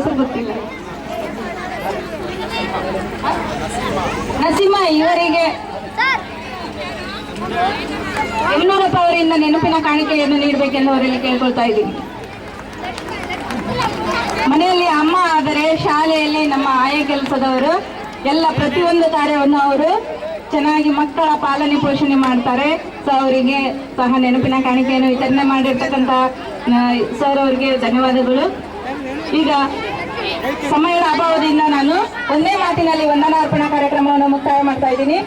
ಹೆಸರು ಗೊತ್ತಿಲ್ಲ ನರಸಿಂಹ ಇವರಿಗೆ ಯಮನೂರಪ್ಪ ಅವರಿಂದ ನೆನಪಿನ ಕಾಣಿಕೆಯನ್ನು ನೀಡಬೇಕೆಂದು ಅವರಲ್ಲಿ ಕೇಳ್ಕೊಳ್ತಾ ಇದ್ದೀನಿ ಮನೆಯಲ್ಲಿ ಅಮ್ಮ ಆದರೆ ಶಾಲೆಯಲ್ಲಿ ನಮ್ಮ ಆಯ ಕೆಲಸದವರು ಎಲ್ಲ ಪ್ರತಿಯೊಂದು ಕಾರ್ಯವನ್ನು ಅವರು ಚೆನ್ನಾಗಿ ಮಕ್ಕಳ ಪಾಲನೆ ಪೋಷಣೆ ಮಾಡ್ತಾರೆ. ಸೊ ಅವರಿಗೆ ಸಹ ನೆನಪಿನ ಕಾಣಿಕೆಯನ್ನು ವಿತರಣೆ ಮಾಡಿರ್ತಕ್ಕಂಥ ಸರ್ ಅವರಿಗೆ ಧನ್ಯವಾದಗಳು. ಈಗ ಸಮಯದ ಅಭಾವದಿಂದ ನಾನು ಒಂದೇ ಮಾತಿನಲ್ಲಿ ವಂದನಾರ್ಪಣಾ ಕಾರ್ಯಕ್ರಮವನ್ನು ಮುಕ್ತಾಯ ಮಾಡ್ತಾ ಇದ್ದೀನಿ.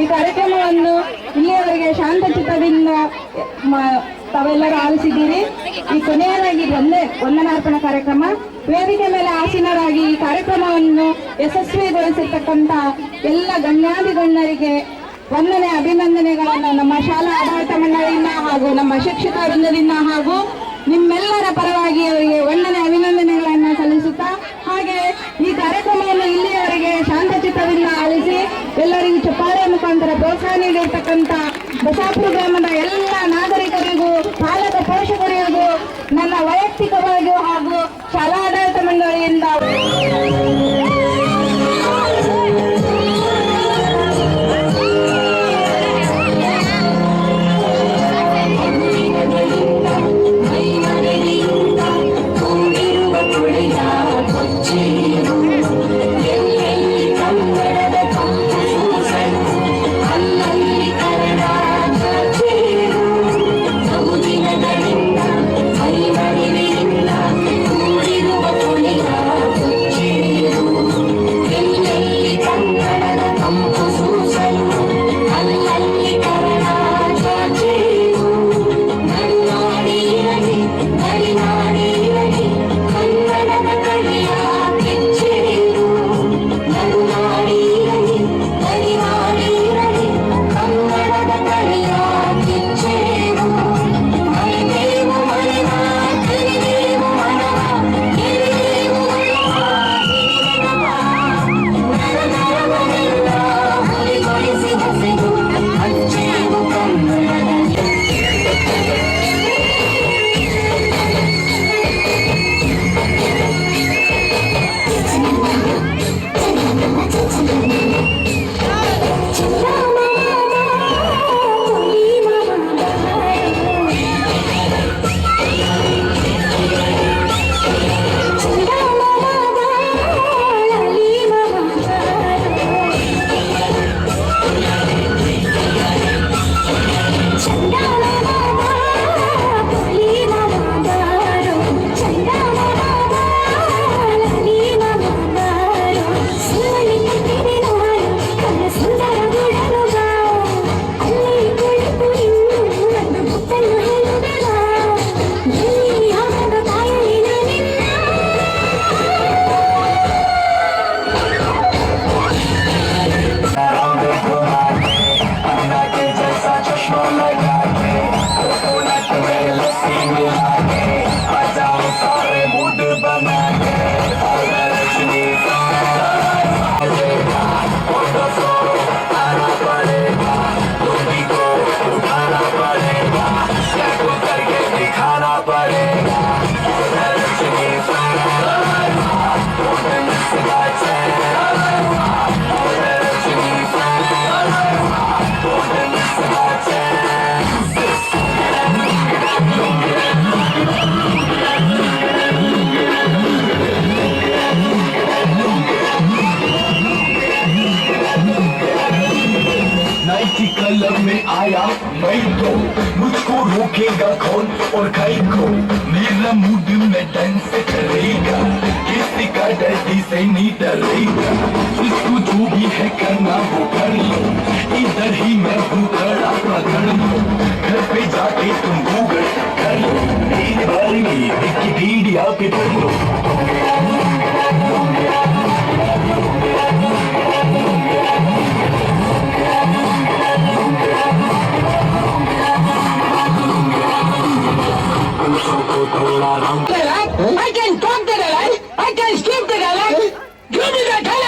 ಈ ಕಾರ್ಯಕ್ರಮವನ್ನು ಇಲ್ಲಿಯವರೆಗೆ ಶಾಂತ ಚಿತ್ತದಿಂದ ತಾವೆಲ್ಲರೂ ಆಲಿಸಿದ್ದೀರಿ. ಈ ಕೊನೆಯದಾಗಿ ಒಂದೇ ವಂದನಾರ್ಪಣ ಕಾರ್ಯಕ್ರಮ. ವೇದಿಕೆ ಮೇಲೆ ಆಸೀನರಾಗಿ ಈ ಕಾರ್ಯಕ್ರಮವನ್ನು ಯಶಸ್ವಿಗೊಳಿಸಿರ್ತಕ್ಕಂಥ ಎಲ್ಲ ಗಣ್ಯಾದಿ ಗಣ್ಯರಿಗೆ ವಂದನೆ, ಅಭಿನಂದನೆಗಳನ್ನು ನಮ್ಮ ಶಾಲಾ ಆಡಳಿತ ಮಂಡಳಿಯಿಂದ ಹಾಗೂ ನಮ್ಮ ಶಿಕ್ಷಕ ವೃಂದದಿಂದ ಹಾಗೂ ನಿಮ್ಮೆಲ್ಲರ ಪರವಾಗಿ ಅವರಿಗೆ ಒಳ್ಳೆಯ ಅಭಿನಂದನೆಗಳನ್ನು ಸಲ್ಲಿಸುತ್ತಾ ಹಾಗೆ ಈ ಕಾರ್ಯಕ್ರಮವನ್ನು ಇಲ್ಲಿಯವರೆಗೆ ಶಾಂತಚಿತ್ತದಿಂದ ಆಲಿಸಿ ಎಲ್ಲರಿಗೂ ಚಪ್ಪಾಳೆ ಮುಖಾಂತರ ಪ್ರೋತ್ಸಾಹ ನೀಡಿರ್ತಕ್ಕಂಥ ಬಸಾಪುರ ಗ್ರಾಮದ ಎಲ್ಲ ನಾಗರಿಕರಿಗೂ, ಪಾಲಕ ಪೋಷಕರಿಗೂ ನನ್ನ ವೈಯಕ್ತಿಕವಾಗಿಯೂ रोकेगा कौन और को मेरा मूड में डांस करेगा। किसी का डैडी से नहीं डरेगा। इसको जो भी है करना वो कर लो। इधर ही मैं हूँ खड़ा, पकड़ लो। घर पे जाके तुम गूगल कर लो। मेरे बारे में विकिपीडिया पे पढ़ लो। I can talk to the light. I can speak to the light. Give me the television.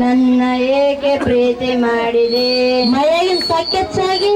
ನನ್ನ ಏಕೆ ಪ್ರೀತಿ ಮಾಡಿದೆ? ಮಳೆಗಿನ ಸಕ್ಕೆಚ್ಚಾಗಿ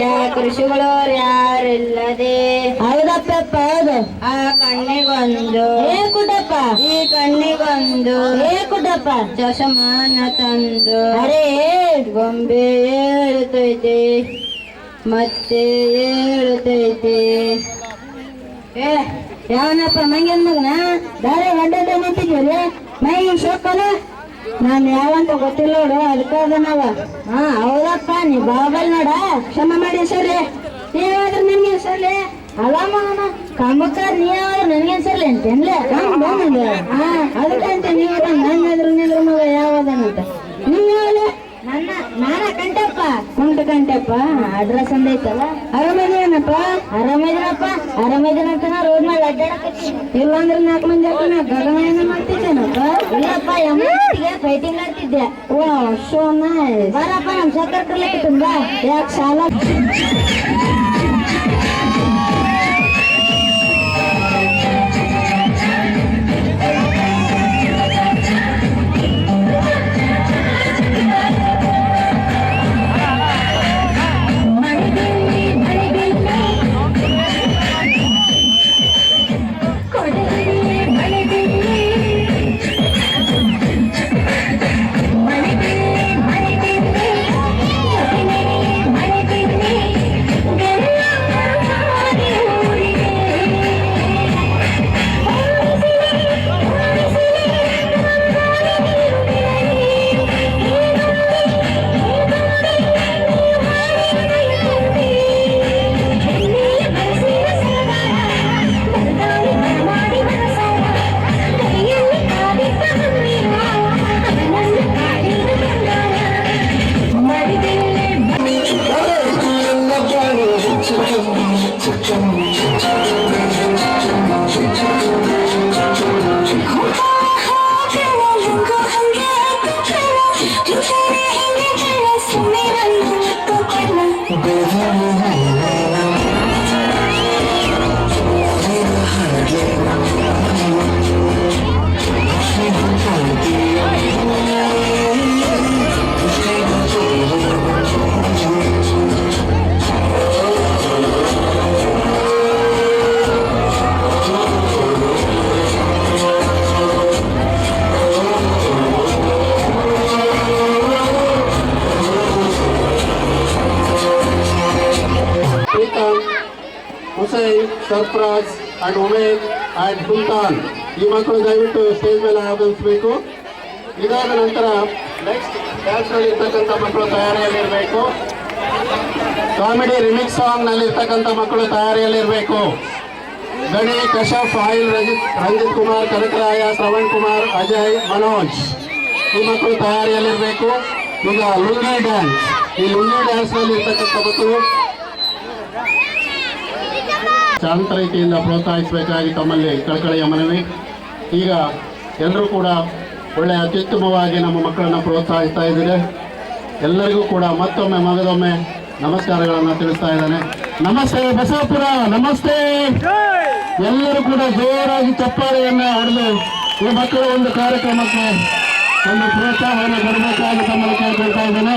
ಯಾಕೆ ಕೃಷಿಗಳು ಯಾರಿಲ್ಲದೆ? ಹೌದಪ್ಪ ಹೌದು. ಆ ಕಣ್ಣಿಗೊಂದು. ಏ ಕುಟಪ್ಪ ಈ ಕಣ್ಣಿಗೊಂದು. ಏ ಕುಟಪ್ಪ ಚಶಮಾನ ತಂದು. ಅರೇ. ಗೊಂಬೆ ಏಳುತ್ತೈತೆ ಮತ್ತೆ ಏಳುತ್ತೈತೆ ಏ ಯಾವನಪ್ಪ ಮಂಗ್ಯನ್ ಮಗನ? ದಾರೆ ಗಡ್ಡ ನಿಂತಿದ್ವಿ ಮೈ ಶೋಕಲ್ಲ ನಾನು ಯಾವಂತ ಗೊತ್ತಿಲ್ಲ ನೋಡು, ಅದಕ್ಕೆ ಅದನ್ನವ ಹಾ, ಹೌದಪ್ಪ, ನೀ ಬಾಬಲ್ ನೋಡ, ಕ್ಷಮ ಮಾಡಿ ಸರ್ಲಿ ನೀವಾದ್ರೂ ನನಗೆ ಸರ್ಲಿ ಅಲ್ಲ ಮಗನ ನೀವಾದ್ರೂ ನನ್ಗೆ ಸರ್ಲಿ ಅಂತೇನ್ಲೆ ಹಾ ಅಂತ ನೀವು ನನ್ನ ಎದುರು ನಿಂದ್ರ ಮಗ ಯಾವದನಂತ ನೀವು ಯಾವಲ್ಲ ನನ್ನ ನಾನ ಕಂಟಪ್ಪ ಕುಂಟ ಕಂಟಪ್ಪ ಅಡ್ರೆಸ್ ಅಂದೈತಲ್ಲ ಆರಾಮಿದೇನಪ್ಪ ಆರಾಮಿದ್ದೀನಪ್ಪ ಆರಾಮಿದ್ದೀನಂತ ನಾ ರೋಡ್ ಮೇಲೆ ಅಡ್ಡಾಡಕತ್ತೀನಿ. ಇಲ್ಲಾಂದ್ರೆ ನಾಲ್ಕು ಮಂದಿ ಹಾಕಿ ನಾ ಗಗನ ಮಾಡ್ತಿದ್ದೇನಪ್ಪ? ಇಲ್ಲಪ್ಪ ಎಮ್ಮತ್ತಿಗೆ ಫೈಟಿಂಗ್ ಆಡ್ತಿದ್ದೆ. ವಾ ಶೋ ನೈಸ್ ಬರಪ್ಪ ನಮ್ ಸಕ್ಕರೆ ಕರ್ಲಿಕ್ಕೆ ತುಂಬಾ ಯಾಕೆ ಸಾಲ ಅಂಡ್ ಉಮೇದ್ ಅಂಡ್ ಸುಲ್ತಾನ್ ಈ ಮಕ್ಕಳು ದಯವಿಟ್ಟು ಸ್ಟೇಜ್ ಮೇಲೆ ಆಗಮಿಸಬೇಕು. ಇದಾದ ನಂತರ ನೆಕ್ಸ್ಟ್ ಡ್ಯಾನ್ಸ್ನಲ್ಲಿ ಇರ್ತಕ್ಕಂಥ ಮಕ್ಕಳು ತಯಾರಿಯಲ್ಲಿರಬೇಕು. ಕಾಮಿಡಿ ರಿಮಿಕ್ಸ್ ಸಾಂಗ್ನಲ್ಲಿ ಇರ್ತಕ್ಕಂಥ ಮಕ್ಕಳು ತಯಾರಿಯಲ್ಲಿರಬೇಕು. ಗಣಿ ಕಶಫ್ ಆಯಿಲ್, ರಂಜಿತ್ ರಂಜಿತ್ ಕುಮಾರ್, ಕನಕರಾಯ, ಶ್ರವಣ್ ಕುಮಾರ್, ಅಜಯ್, ಮನೋಜ್ ಈ ಮಕ್ಕಳು ತಯಾರಿಯಲ್ಲಿರಬೇಕು. ಈಗ ಲುಂಗಿ ಡ್ಯಾನ್ಸ್ ಈ ಲುಂಗಿ ಡ್ಯಾನ್ಸ್ನಲ್ಲಿ ಇರ್ತಕ್ಕಂಥ ಮಕ್ಕಳು ಶಾಂತ ರೀತಿಯಿಂದ ಪ್ರೋತ್ಸಾಹಿಸಬೇಕಾಗಿ ತಮ್ಮಲ್ಲಿ ಕಳಕಳಿಯ ಮನವಿ. ಈಗ ಎಲ್ಲರೂ ಕೂಡ ಒಳ್ಳೆಯ ಅತ್ಯುತ್ತಮವಾಗಿ ನಮ್ಮ ಮಕ್ಕಳನ್ನು ಪ್ರೋತ್ಸಾಹಿಸ್ತಾ ಇದ್ದಾರೆ. ಎಲ್ಲರಿಗೂ ಕೂಡ ಮತ್ತೊಮ್ಮೆ ಮಗದೊಮ್ಮೆ ನಮಸ್ಕಾರಗಳನ್ನು ತಿಳಿಸ್ತಾ ಇದ್ದಾನೆ. ನಮಸ್ತೆ ಬಸವಪುರ, ನಮಸ್ತೆ. ಎಲ್ಲರೂ ಕೂಡ ಜೋರಾಗಿ ಚಪ್ಪಾಳೆಯನ್ನು ಹೊಡೆದು ಈ ಮಕ್ಕಳ ಒಂದು ಕಾರ್ಯಕ್ರಮಕ್ಕೆ ಒಂದು ಪ್ರೋತ್ಸಾಹವನ್ನು ಕೊಡಬೇಕಾಗಿ ತಮ್ಮನ್ನು ಕೇಳ್ಕೊಳ್ತಾ ಇದ್ದೇನೆ.